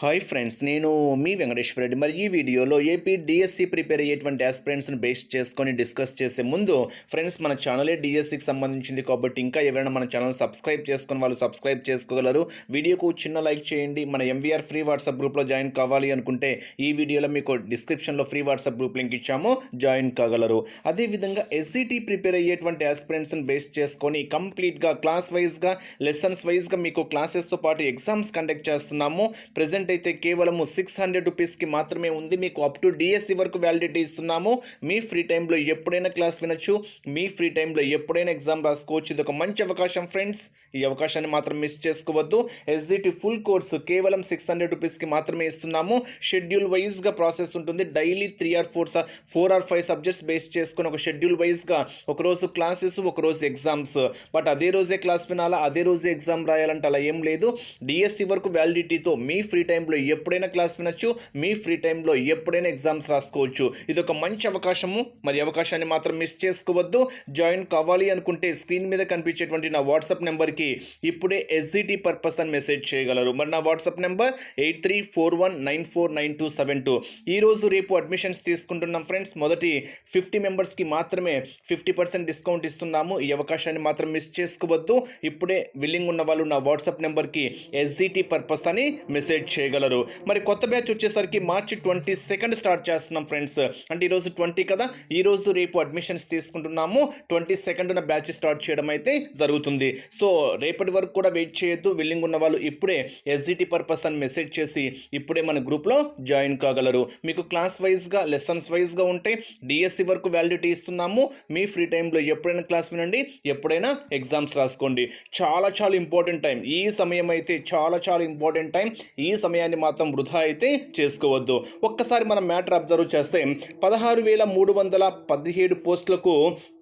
Hi friends నేను మీ వెంకటేశ్వర రెడ్డి. మరి ఈ వీడియోలో ఏపీ డిఎస్సి ప్రిపేర్ అయ్యేటువంటి ఆస్పిరెంట్స్ని బేస్ చేసుకొని డిస్కస్ చేసే ముందు ఫ్రెండ్స్ మన ఛానలే డిఎస్సికి సంబంధించింది కాబట్టి ఇంకా ఎవరైనా మన ఛానల్ సబ్స్క్రైబ్ చేసుకుని వాళ్ళు సబ్స్క్రైబ్ చేసుకోగలరు. వీడియోకు చిన్న లైక్ చేయండి. మన ఎంవీఆర్ ఫ్రీ వాట్సాప్ గ్రూప్లో జాయిన్ కావాలి అనుకుంటే ఈ వీడియోలో మీకు డిస్క్రిప్షన్లో ఫ్రీ వాట్సాప్ గ్రూప్ లింక్ ఇచ్చాము. జాయిన్ కాగలరు. అదేవిధంగా ఎస్సిటీ ప్రిపేర్ అయ్యేటువంటి ఆస్పిరెంట్స్ని బేస్ చేసుకొని కంప్లీట్గా క్లాస్ వైజ్గా లెసన్స్ వైజ్గా మీకు క్లాసెస్తో పాటు ఎగ్జామ్స్ కండక్ట్ చేస్తున్నాము. ప్రజెంట్ అయితే కేవలము సిక్స్ హండ్రెడ్ రూపీస్కి మాత్రమే ఉంది. మీకు అప్ టు డిఎస్సి వరకు వ్యాలిడిటీ ఇస్తున్నాము. మీ ఫ్రీ టైంలో ఎప్పుడైనా క్లాస్ వినొచ్చు. మీ ఫ్రీ టైంలో ఎప్పుడైనా ఎగ్జామ్ రాసుకోవచ్చు. ఇది ఒక మంచి అవకాశం ఫ్రెండ్స్ ఈ అవకాశాన్ని మాత్రం మిస్ చేసుకోవద్దు. ఎస్జిటి ఫుల్ కోర్సు కేవలం సిక్స్ హండ్రెడ్ రూపీస్కి మాత్రమే ఇస్తున్నాము. షెడ్యూల్ వైజ్గా ప్రాసెస్ ఉంటుంది. Daily three or four four or five subjects base చేసుకుని ఒక షెడ్యూల్ వైజ్గా ఒకరోజు క్లాసెస్ ఒకరోజు ఎగ్జామ్స్ బట్ అదే రోజే క్లాస్ వినాలా? అదే రోజే ఎగ్జామ్ రాయాలంటే అలా ఏం లేదు. డిఎస్సి వరకు వ్యాలిడిటీతో మీ ఫ్రీ టైంలో ఎప్పుడైనా క్లాస్ వినొచ్చు మీ ఫ్రీ టైంలో ఎప్పుడైనా ఎగ్జామ్స్ రాసుకోవచ్చు. ఇది ఒక మంచి అవకాశము. మరి అవకాశాన్ని మాత్రం మిస్ చేసుకోవద్దు. జాయిన్ కావాలి అనుకుంటే స్క్రీన్ మీద కనిపించేటువంటి నా వాట్సాప్ నెంబర్కి ఇప్పుడే ఎస్జిటి పర్పస్ అని మెసేజ్ చేయగలరు. మరి నా WhatsApp number eight three four one nine four nine two seven two ఈరోజు రేపు అడ్మిషన్స్ తీసుకుంటున్నాం ఫ్రెండ్స్ మొదటి ఫిఫ్టీ మెంబర్స్కి మాత్రమే ఫిఫ్టీ పర్సెంట్ డిస్కౌంట్ ఇస్తున్నాము. ఈ అవకాశాన్ని మాత్రం మిస్ చేసుకోవద్దు. ఇప్పుడే విల్లింగ్ ఉన్న వాళ్ళు నా వాట్సాప్ నెంబర్కి ఎస్జిటి పర్పస్ అని మెసేజ్ చేయగలరు. మరి కొత్త బ్యాచ్ వచ్చేసరికి మార్చి ట్వంటీ సెకండ్ స్టార్ట్ చేస్తున్నాం ఫ్రెండ్స్ అంటే ఈరోజు ట్వంటీ కదా? ఈరోజు రేపు అడ్మిషన్స్ తీసుకుంటున్నాము. ట్వంటీ సెకండ్న బ్యాచ్ స్టార్ట్ చేయడం అయితే జరుగుతుంది. సో రేపటి వరకు కూడా వెయిట్ చేయొద్దు. విల్లింగ్ ఉన్న వాళ్ళు ఇప్పుడే ఎస్జిటి పర్పస్ అని మెసేజ్ చేసి ఇప్పుడే మన గ్రూప్లో జాయిన్ కాగలరు. మీకు క్లాస్ వైజ్గా లెసన్స్ వైజ్గా ఉంటే డిఎస్సి వరకు వ్యాలిడిటీ ఇస్తున్నాము. మీ ఫ్రీ టైంలో ఎప్పుడైనా క్లాస్ వినండి. ఎప్పుడైనా ఎగ్జామ్స్ రాసుకోండి. చాలా చాలా ఇంపార్టెంట్ టైం ఈ సమయం అయితే చాలా చాలా ఇంపార్టెంట్ టైం ఈ ఈ సమయాన్ని మాత్రం వృధా అయితే చేసుకోవద్దు. ఒక్కసారి మనం మ్యాటర్ అబ్జర్వ్ చేస్తే పదహారు వేల మూడు వందల పదిహేడు పోస్టులకు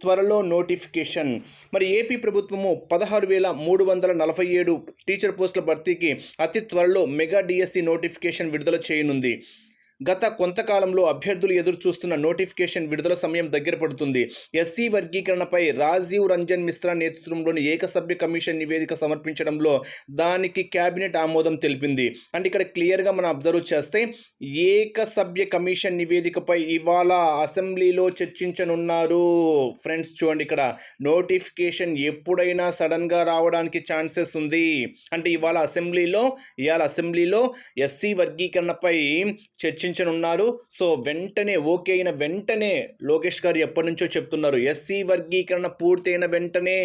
త్వరలో నోటిఫికేషన్. మరి ఏపీ ప్రభుత్వము పదహారు వేల మూడు వందల నలభై ఏడు టీచర్ పోస్టుల భర్తీకి అతి త్వరలో మెగా డిఎస్సి నోటిఫికేషన్ విడుదల చేయనుంది. గత కొంతకాలంలో అభ్యర్థులు ఎదురు చూస్తున్న నోటిఫికేషన్ విడుదల సమయం దగ్గర పడుతుంది. ఎస్సీ వర్గీకరణపై రాజీవ్ రంజన్ మిశ్రా నేతృత్వంలోని ఏకసభ్య కమిషన్ నివేదిక సమర్పించడంలో దానికి కేబినెట్ ఆమోదం తెలిపింది. అంటే ఇక్కడ క్లియర్గా మనం అబ్జర్వ్ చేస్తే ఏకసభ్య కమిషన్ నివేదికపై ఇవాళ అసెంబ్లీలో చర్చించనున్నారు. ఫ్రెండ్స్ చూడండి ఇక్కడ నోటిఫికేషన్ ఎప్పుడైనా సడన్గా రావడానికి ఛాన్సెస్ ఉంది. అంటే ఇవాళ అసెంబ్లీలో ఇవాళ అసెంబ్లీలో ఎస్సీ వర్గీకరణపై చర్చించ చర్చించనున్నారు సో వెంటనే ఓకే అయిన వెంటనే లోకేష్ గారు ఎప్పటి నుంచో చెప్తున్నారు. ఎస్సీ వర్గీకరణ పూర్తయిన వెంటనే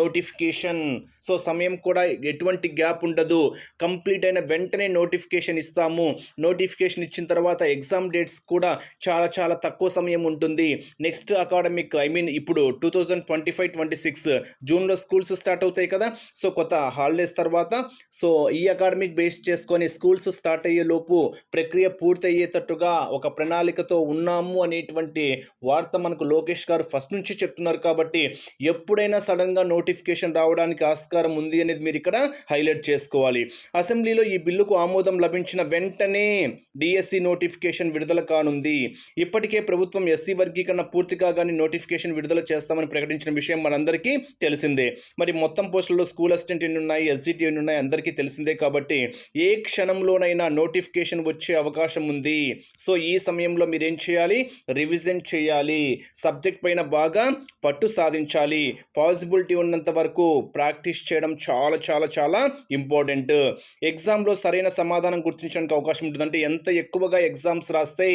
నోటిఫికేషన్. సో సమయం కూడా ఎటువంటి గ్యాప్ ఉండదు. కంప్లీట్ అయిన వెంటనే నోటిఫికేషన్ ఇస్తాము. నోటిఫికేషన్ ఇచ్చిన తర్వాత ఎగ్జామ్ డేట్స్ కూడా చాలా చాలా తక్కువ సమయం ఉంటుంది. నెక్స్ట్ అకాడమిక్ ఐ మీన్ ఇప్పుడు two thousand twenty five twenty six జూన్లో స్కూల్స్ స్టార్ట్ అవుతాయి కదా. సో కొత్త హాలిడేస్ తర్వాత. సో ఈ అకాడమిక్ బేస్ చేసుకొని స్కూల్స్ స్టార్ట్ అయ్యే లోపు ప్రక్రియ పూర్తయ్యే పూర్తయ్యేటట్టుగా ఒక ప్రణాళికతో ఉన్నాము అనేటువంటి వార్త మనకు లోకేష్ గారు ఫస్ట్ నుంచి చెప్తున్నారు కాబట్టి ఎప్పుడైనా సడన్గా నోటిఫికేషన్ రావడానికి ఆస్కారం ఉంది అనేది మీరు ఇక్కడ హైలైట్ చేసుకోవాలి. అసెంబ్లీలో ఈ బిల్లుకు ఆమోదం లభించిన వెంటనే డిఎస్సి నోటిఫికేషన్ విడుదల కానుంది. ఇప్పటికే ప్రభుత్వం ఎస్సీ వర్గీకరణ పూర్తి కాగానే నోటిఫికేషన్ విడుదల చేస్తామని ప్రకటించిన విషయం మనందరికీ తెలిసిందే. మరి మొత్తం పోస్టులలో స్కూల్ అసిస్టెంట్ ఎన్ని ఉన్నాయి ఎస్జిటి ఎన్ని ఉన్నాయి అందరికీ తెలిసిందే కాబట్టి ఏ క్షణంలోనైనా నోటిఫికేషన్ వచ్చే అవకాశం ఉంది. సో ఈ సమయంలో మీరు ఏం చేయాలి? రివిజన్ చేయాలి. సబ్జెక్ట్ పైన బాగా పట్టు సాధించాలి. పాసిబిలిటీ ఉన్నంత వరకు ప్రాక్టీస్ చేయడం చాలా చాలా చాలా ఇంపార్టెంట్ ఎగ్జామ్లో సరైన సమాధానం గుర్తించడానికి అవకాశం ఉంటుందంటే ఎంత ఎక్కువగా ఎగ్జామ్స్ రాస్తే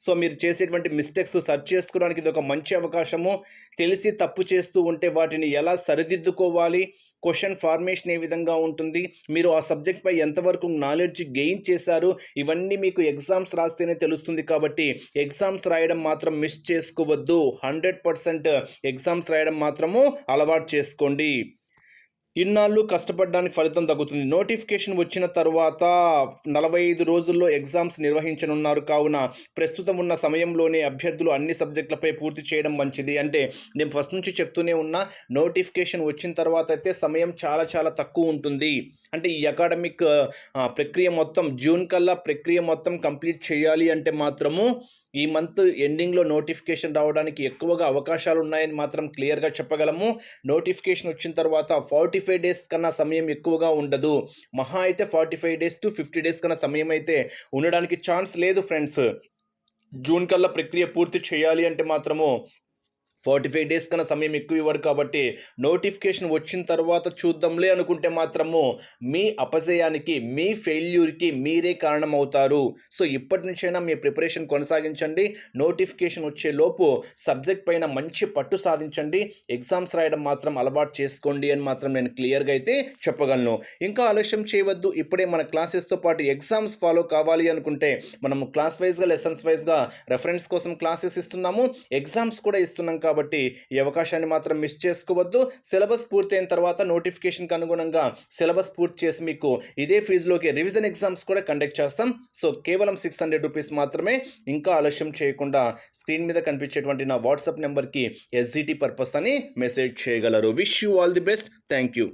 సో మీరు చేసేటువంటి మిస్టేక్స్ సర్చ్ చేసుకోవడానికి ఇది ఒక మంచి అవకాశము. తెలిసి తప్పు చేస్తూ ఉంటే వాటిని ఎలా సరిదిద్దుకోవాలి? క్వశ్చన్ ఫార్మేషన్ ఏ విధంగా ఉంటుంది? మీరు ఆ సబ్జెక్ట్పై ఎంతవరకు నాలెడ్జ్ గెయిన్ చేశారు? ఇవన్నీ మీకు ఎగ్జామ్స్ రాస్తేనే తెలుస్తుంది కాబట్టి ఎగ్జామ్స్ రాయడం మాత్రం మిస్ చేసుకోవద్దు. హండ్రెడ్ పర్సెంట్ ఎగ్జామ్స్ రాయడం మాత్రము అలవాటు చేసుకోండి. ఇన్నాళ్ళు కష్టపడడానికి ఫలితం తగ్గుతుంది. నోటిఫికేషన్ వచ్చిన తర్వాత నలభై ఐదు రోజుల్లో ఎగ్జామ్స్ నిర్వహించనున్నారు. కావున ప్రస్తుతం ఉన్న సమయంలోనే అభ్యర్థులు అన్ని సబ్జెక్టులపై పూర్తి చేయడం మంచిది. అంటే నేను ఫస్ట్ నుంచి చెప్తూనే ఉన్నా నోటిఫికేషన్ వచ్చిన తర్వాత అయితే సమయం చాలా చాలా తక్కువ ఉంటుంది. అంటే ఈ అకాడమిక్ ప్రక్రియ మొత్తం జూన్ కల్లా ప్రక్రియ మొత్తం కంప్లీట్ చేయాలి అంటే మాత్రము ఈ మంత్ ఎండింగ్లో నోటిఫికేషన్ రావడానికి ఎక్కువగా అవకాశాలు ఉన్నాయని మాత్రం క్లియర్గా చెప్పగలము. నోటిఫికేషన్ వచ్చిన తర్వాత ఫార్టీ ఫైవ్ డేస్ కన్నా సమయం ఎక్కువగా ఉండదు. మహా అయితే forty five days to fifty days కన్నా సమయం అయితే ఉండడానికి ఛాన్స్ లేదు ఫ్రెండ్స్. జూన్ కల్లా ప్రక్రియ పూర్తి చేయాలి అంటే మాత్రము ఫార్టీ ఫైవ్ డేస్ కన్నా సమయం ఎక్కువ ఇవ్వడు కాబట్టి నోటిఫికేషన్ వచ్చిన తర్వాత చూద్దాంలే అనుకుంటే మాత్రము మీ అపజయానికి మీ ఫెయిల్యూర్కి మీరే కారణం అవుతారు సో ఇప్పటి నుంచైనా మీ ప్రిపరేషన్ కొనసాగించండి. నోటిఫికేషన్ వచ్చే లోపు సబ్జెక్ట్ పైన మంచి పట్టు సాధించండి. ఎగ్జామ్స్ రాయడం మాత్రం అలవాటు చేసుకోండి అని మాత్రం నేను క్లియర్గా అయితే చెప్పగలను. ఇంకా ఆలస్యం చేయవద్దు. ఇప్పుడే మన క్లాసెస్తో పాటు ఎగ్జామ్స్ ఫాలో కావాలి అనుకుంటే మనం క్లాస్ వైజ్గా లెసన్స్ వైజ్గా రెఫరెన్స్ కోసం క్లాసెస్ ఇస్తున్నాము. ఎగ్జామ్స్ కూడా ఇస్తున్నాం కాబట్టి ఈ అవకాశాన్ని మాత్రం మిస్ చేసుకోవద్దు. సిలబస్ పూర్తయిన తర్వాత నోటిఫికేషన్కి అనుగుణంగా సిలబస్ పూర్తి చేసి మీకు ఇదే ఫీజులోకి రివిజన్ ఎగ్జామ్స్ కూడా కండక్ట్ చేస్తాం. సో కేవలం సిక్స్ హండ్రెడ్ రూపీస్ మాత్రమే ఇంకా ఆలస్యం చేయకుండా స్క్రీన్ మీద కనిపించేటువంటి నా వాట్సాప్ నెంబర్కి ఎస్జిటి పర్పస్ అని మెసేజ్ చేయగలరు. Wish you all the best thank you